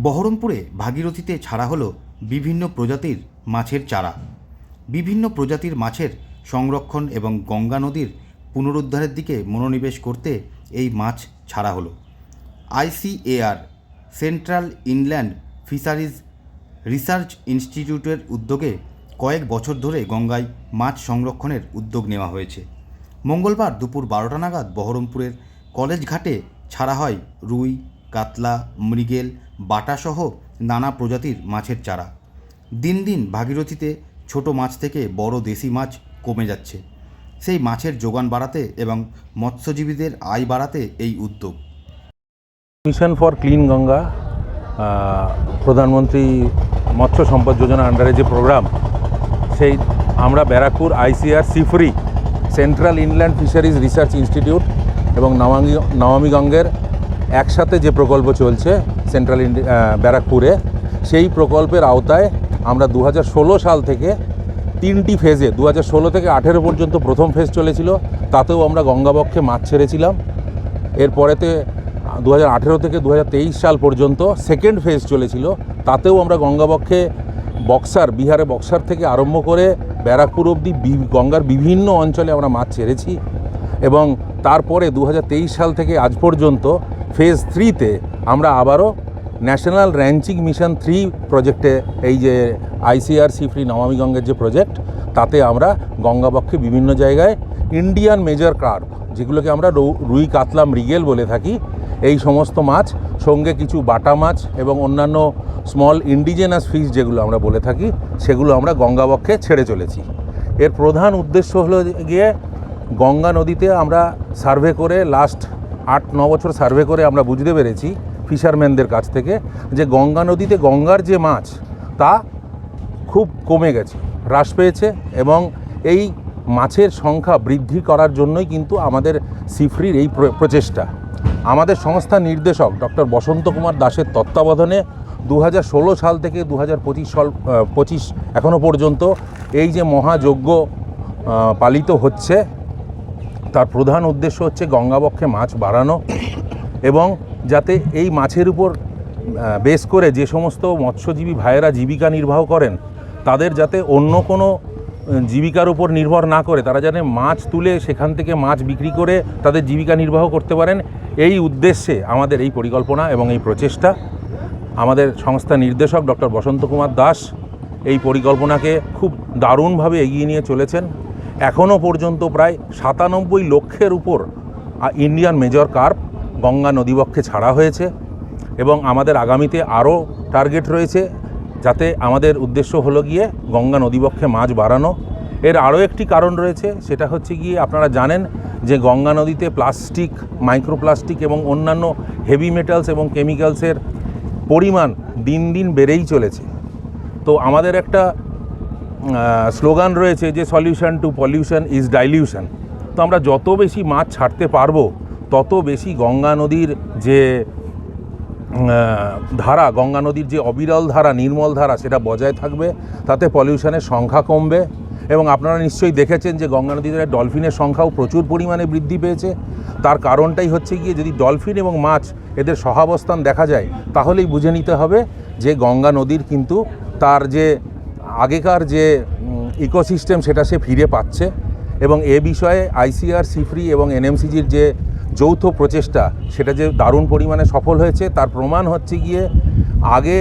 বহরমপুরে ভাগীরথীতে ছাড়া হলো বিভিন্ন প্রজাতির মাছের চারা। বিভিন্ন প্রজাতির মাছের সংরক্ষণ এবং গঙ্গা নদীর পুনরুদ্ধারের দিকে মনোনিবেশ করতে এই মাছ ছাড়া হলো। ICAR, central inland fisheries research ইনস্টিটিউটের উদ্যোগে কয়েক বছর ধরে গঙ্গায় মাছ সংরক্ষণের উদ্যোগ নেওয়া হয়েছে। মঙ্গলবার দুপুর বারোটা নাগাদ বহরমপুরের কলেজ ঘাটে ছাড়া হয় রুই কাতলা, মৃগেল, বাটাসহ নানা প্রজাতির মাছের চারা। দিন দিন ভাগীরথীতে ছোট মাছ থেকে বড় দেশি মাছ কমে যাচ্ছে। সেই মাছের যোগান বাড়াতে এবং মৎস্যজীবীদের আয় বাড়াতে এই উদ্যোগ। মিশন ফর ক্লিন গঙ্গা প্রধানমন্ত্রী মৎস্য সম্পদ যোজনা আন্ডারে যে প্রোগ্রাম সেই আমরা Barrackpore ICAR CIFRI central inland fisheries research institute এবং নমামি নমামিগঙ্গের একসাথে যে প্রকল্প চলছে সেন্ট্রাল ব্যারাকপুরে, সেই প্রকল্পের আওতায় আমরা দু হাজার ষোলো সাল থেকে তিনটি ফেজে দু থেকে আঠেরো পর্যন্ত প্রথম ফেজ চলেছিল, তাতেও আমরা গঙ্গাবক্ষে মাছ ছেড়েছিলাম। এরপরেতে দু হাজার আঠেরো থেকে দু হাজার তেইশ সাল পর্যন্ত সেকেন্ড ফেজ চলেছিল, তাতেও আমরা গঙ্গাবক্ষে বক্সার, বিহারে বক্সার থেকে আরম্ভ করে ব্যারাকপুর অবধি বি- গঙ্গার বিভিন্ন অঞ্চলে আমরা মাছ ছেড়েছি। এবং তারপরে দু হাজার তেইশ সাল থেকে আজ পর্যন্ত ফেজ থ্রিতে আমরা আবারও ন্যাশনাল র্যাঞ্চিং মিশন থ্রি প্রজেক্টে এই যে আইসিআরসি ফ্রি নমামি গঙ্গের যে প্রজেক্ট তাতে আমরা গঙ্গাবক্ষে বিভিন্ন জায়গায় ইন্ডিয়ান মেজর কার্প যেগুলোকে আমরা রুই কাতলা মৃগেল বলে থাকি, এই সমস্ত মাছ, সঙ্গে কিছু বাটা মাছ এবং অন্যান্য স্মল ইন্ডিজেনাস ফিশ যেগুলো আমরা বলে থাকি, সেগুলো আমরা গঙ্গাবক্ষে ছেড়ে চলেছি। এর প্রধান উদ্দেশ্য হলো গিয়ে গঙ্গা নদীতে আমরা সার্ভে করে লাস্ট আট, ন বছর সার্ভে করে আমরা বুঝতে পেরেছি ফিশারম্যানদের কাছ থেকে যে গঙ্গা নদীতে গঙ্গার যে মাছ, তা খুব কমে গেছে, হ্রাস পেয়েছে এবং এই মাছের সংখ্যা বৃদ্ধি করার জন্যই কিন্তু আমাদের সিফরির এই প্র- প্রচেষ্টা। আমাদের সংস্থা নির্দেশক ডক্টর বসন্ত কুমার দাসের তত্ত্বাবধানে দু হাজার ষোলো সাল থেকে দু হাজার পঁচিশ সাল পঁচিশ এখনও পর্যন্ত এই যে মহাযজ্ঞ পালিত হচ্ছে তার প্রধান উদ্দেশ্য হচ্ছে গঙ্গাবক্ষে মাছ বাড়ানো এবং যাতে এই মাছের উপর বেস করে যে সমস্ত মৎস্যজীবী ভাইয়েরা জীবিকা নির্বাহ করেন, তাদের যাতে অন্য কোনো জীবিকার উপর নির্ভর না করে, তারা যেন মাছ তুলে সেখান থেকে মাছ বিক্রি করে তাদের জীবিকা নির্বাহ করতে পারেন, এই উদ্দেশ্যে আমাদের এই পরিকল্পনা এবং এই প্রচেষ্টা। আমাদের সংস্থা নির্দেশক ডক্টর বসন্ত কুমার দাস এই পরিকল্পনাকে খুব দারুণভাবে এগিয়ে নিয়ে চলেছেন। এখনও পর্যন্ত প্রায় সাতানব্বই লক্ষের উপর ইন্ডিয়ান মেজর কার্প গঙ্গা নদীবক্ষে ছাড়া হয়েছে এবং আমাদের আগামীতে আরও টার্গেট রয়েছে যাতে আমাদের উদ্দেশ্য হলো গিয়ে গঙ্গা নদীবক্ষে মাছ বাড়ানো। এর আরও একটি কারণ রয়েছে, সেটা হচ্ছে গিয়ে আপনারা জানেন যে গঙ্গা নদীতে প্লাস্টিক, মাইক্রোপ্লাস্টিক এবং অন্যান্য হেভি মেটালস এবং কেমিক্যালসের পরিমাণ দিন দিন বেড়েই চলেছে। তো আমাদের একটা স্লোগান রয়েছে যে solution to pollution is dilution তো আমরা যত বেশি মাছ ছাড়তে পারব, তত বেশি গঙ্গা নদীর যে ধারা, গঙ্গা নদীর যে অবিরল ধারা, নির্মল ধারা, সেটা বজায় থাকবে, তাতে পলিউশনের সংখ্যা কমবে। এবং আপনারা নিশ্চয়ই দেখেছেন যে গঙ্গা নদীতে ডলফিনের সংখ্যাও প্রচুর পরিমাণে বৃদ্ধি পেয়েছে। তার কারণটাই হচ্ছে গিয়ে যদি ডলফিন এবং মাছ এদের সহাবস্থান দেখা যায়, তাহলেই বুঝে নিতে হবে যে গঙ্গা নদীর কিন্তু তার যে আগেকার যে ইকোসিস্টেম সেটা সে ফিরে পাচ্ছে এবং এ বিষয়ে আইসিআর সিফ্রি এবং এনএমসিজির যে যৌথ প্রচেষ্টা, সেটা যে দারুণ পরিমাণে সফল হয়েছে, তার প্রমাণ হচ্ছে গিয়ে আগে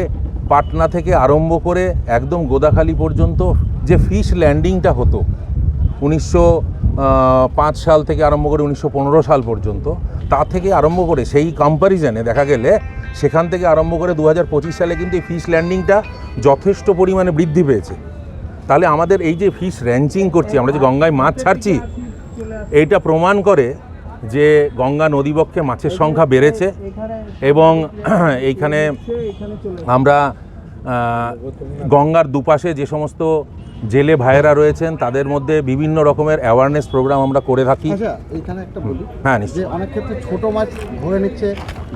পাটনা থেকে আরম্ভ করে একদম গোদাখালি পর্যন্ত যে ফিশ ল্যান্ডিংটা হতো উনিশশো পাঁচ সাল থেকে আরম্ভ করে উনিশশো পনেরো সাল পর্যন্ত, তা থেকে আরম্ভ করে সেই কম্প্যারিজনে দেখা গেলে সেখান থেকে আরম্ভ করে দু হাজার পঁচিশ সালে কিন্তু এই ফিশ ল্যান্ডিংটা যথেষ্ট পরিমাণে বৃদ্ধি পেয়েছে। তাহলে আমাদের এই যে ফিশ র্যাঞ্চিং করছি, আমরা যে গঙ্গায় মাছ ছাড়ছি, এইটা প্রমাণ করে যে গঙ্গা নদীবক্ষে মাছের সংখ্যা বেড়েছে এবং এইখানে আমরা গঙ্গার দুপাশে যে সমস্ত জেলে ভাইয়েরা রয়েছেন তাদের মধ্যে বিভিন্ন রকমের অ্যাওয়ারনেস প্রোগ্রাম আমরা করে থাকি। আচ্ছা এখানে একটা বলি হ্যাঁ নিশ্চয়ই। অনেক ক্ষেত্রে ছোট মাছ ধরে নিচ্ছে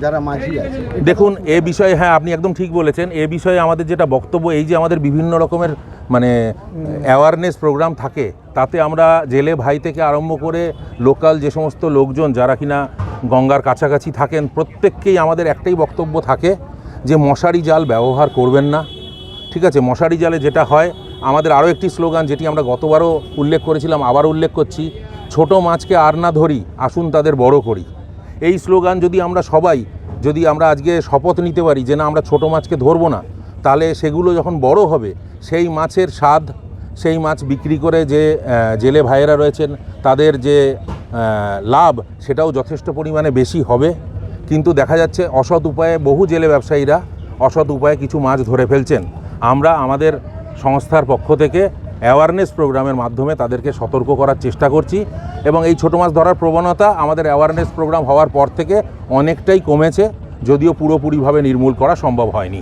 যারা মাঝি আছে। দেখুন এ বিষয়ে হ্যাঁ আপনি একদম ঠিক বলেছেন। এ বিষয়ে আমাদের যেটা বক্তব্য এই যে আমাদের বিভিন্ন রকমের মানে অ্যাওয়ারনেস প্রোগ্রাম থাকে তাতে আমরা জেলে ভাই থেকে আরম্ভ করে লোকাল যে সমস্ত লোকজন যারা কিনা গঙ্গার কাছাকাছি থাকেন প্রত্যেককেই আমাদের একটাই বক্তব্য থাকে যে মশারি জাল ব্যবহার করবেন না। ঠিক আছে, মশারি জালে যেটা হয়, আমাদের আরও একটি স্লোগান যেটি আমরা গতবারও উল্লেখ করেছিলাম, আবার উল্লেখ করছি, ছোট মাছকে আর না ধরি, আসুন তাদের বড় করি। এই স্লোগান যদি আমরা সবাই, যদি আমরা আজকে শপথ নিতে পারি যে না, আমরা ছোট মাছকে ধরবো না, তাহলে সেগুলো যখন বড় হবে, সেই মাছের স্বাদ, সেই মাছ বিক্রি করে যে জেলে ভাইয়েরা রয়েছেন, তাদের যে লাভ, সেটাও যথেষ্ট পরিমাণে বেশি হবে। কিন্তু দেখা যাচ্ছে অসৎ উপায়ে বহু জেলে ব্যবসায়ীরা অসৎ উপায়ে কিছু মাছ ধরে ফেলছেন। আমরা আমাদের সংস্থার পক্ষ থেকে অ্যাওয়ারনেস প্রোগ্রামের মাধ্যমে তাদেরকে সতর্ক করার চেষ্টা করছি এবং এই ছোটো মাছ ধরার প্রবণতা আমাদের অ্যাওয়ারনেস প্রোগ্রাম হওয়ার পর থেকে অনেকটাই কমেছে, যদিও পুরোপুরিভাবে নির্মূল করা সম্ভব হয়নি।